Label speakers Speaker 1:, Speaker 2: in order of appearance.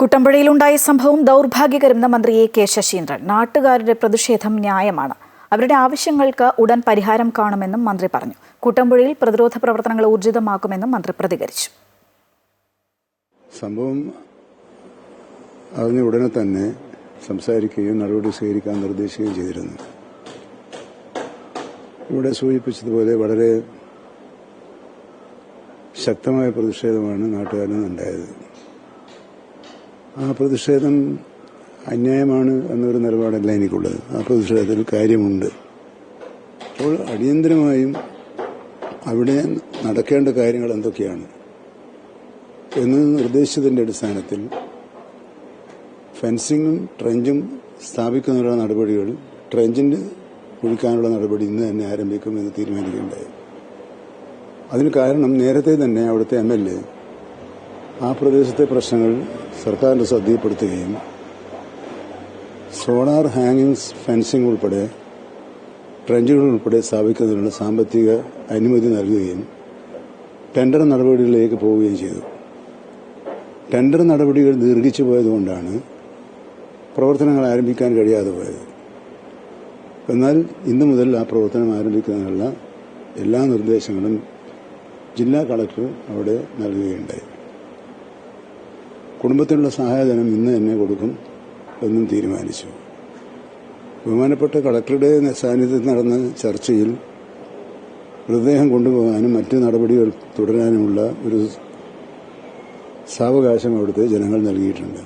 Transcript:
Speaker 1: കുട്ടമ്പുഴയിലുണ്ടായ സംഭവം ദൗർഭാഗ്യകരമെന്ന് മന്ത്രി A K Saseendran. നാട്ടുകാരുടെ പ്രതിഷേധം ന്യായമാണ്. അവരുടെ ആവശ്യങ്ങൾക്ക് ഉടൻ പരിഹാരം കാണുമെന്നും മന്ത്രി പറഞ്ഞു. കുട്ടമ്പുഴയിൽ പ്രതിരോധ പ്രവർത്തനങ്ങൾ ഊർജിതമാക്കുമെന്നും മന്ത്രി പ്രതികരിച്ചു.
Speaker 2: സംഭവം അറിഞ്ഞ ഉടനെ തന്നെ സംസാരിക്കുകയും നടപടി സ്വീകരിക്കാൻ നിർദ്ദേശിക്കുകയും ചെയ്തിരുന്നു. ഇവിടെ സൂചിപ്പിച്ചതുപോലെ വളരെ ശക്തമായ പ്രതിഷേധമാണ് നാട്ടുകാരിൽ നിന്നുണ്ടായത്. ആ പ്രതിഷേധം അന്യായമാണ് എന്നൊരു നിലപാടല്ല എനിക്കുള്ളത്. ആ പ്രതിഷേധത്തിൽ കാര്യമുണ്ട്. അപ്പോൾ അടിയന്തരമായും അവിടെ നടക്കേണ്ട കാര്യങ്ങൾ എന്തൊക്കെയാണ്? എന്ന് നിർദ്ദേശിച്ചതിന്റെ അടിസ്ഥാനത്തിൽ ഫെൻസിങ്ങും ട്രെഞ്ചും സ്ഥാപിക്കുന്നതിനുള്ള നടപടികൾ ട്രെഞ്ചിന് കുഴിക്കാനുള്ള നടപടി ഇന്ന് തന്നെ ആരംഭിക്കുമെന്ന് തീരുമാനിക്കുകയുണ്ടായി. അതിന് കാരണം നേരത്തെ തന്നെ അവിടുത്തെ എം എൽ എ ആ പ്രദേശത്തെ പ്രശ്നങ്ങൾ സർക്കാരിന്റെ ശ്രദ്ധയിൽപ്പെടുത്തുകയും സോളാർ ഹാങ്ങിങ്സ് ഫെൻസിംഗ് ഉൾപ്പെടെ ട്രെഞ്ചുകൾ ഉൾപ്പെടെ സ്ഥാപിക്കുന്നതിനുള്ള സാമ്പത്തിക അനുമതി നൽകുകയും ടെൻഡർ നടപടികളിലേക്ക് പോവുകയും ചെയ്തു. ടെൻഡർ നടപടികൾ ദീർഘിച്ചു പോയതുകൊണ്ടാണ് പ്രവർത്തനങ്ങൾ ആരംഭിക്കാൻ കഴിയാതെ പോയത്. എന്നാൽ ഇന്നു മുതൽ ആ പ്രവർത്തനം ആരംഭിക്കുന്നതിനുള്ള എല്ലാ നിർദ്ദേശങ്ങളും ജില്ലാ കളക്ടർ അവിടെ നൽകുകയുണ്ടായി. കുടുംബത്തിനുള്ള സഹായധനം ഇന്ന് തന്നെ കൊടുക്കും എന്നും തീരുമാനിച്ചു. ബഹുമാനപ്പെട്ട കളക്ടറുടെ സാന്നിധ്യത്തിൽ നടന്ന ചർച്ചയിൽ മൃതദേഹം കൊണ്ടുപോകാനും മറ്റ് നടപടികൾ തുടരാനുമുള്ള ഒരു സാവകാശം അവിടുത്തെ ജനങ്ങൾ നൽകിയിട്ടുണ്ട്.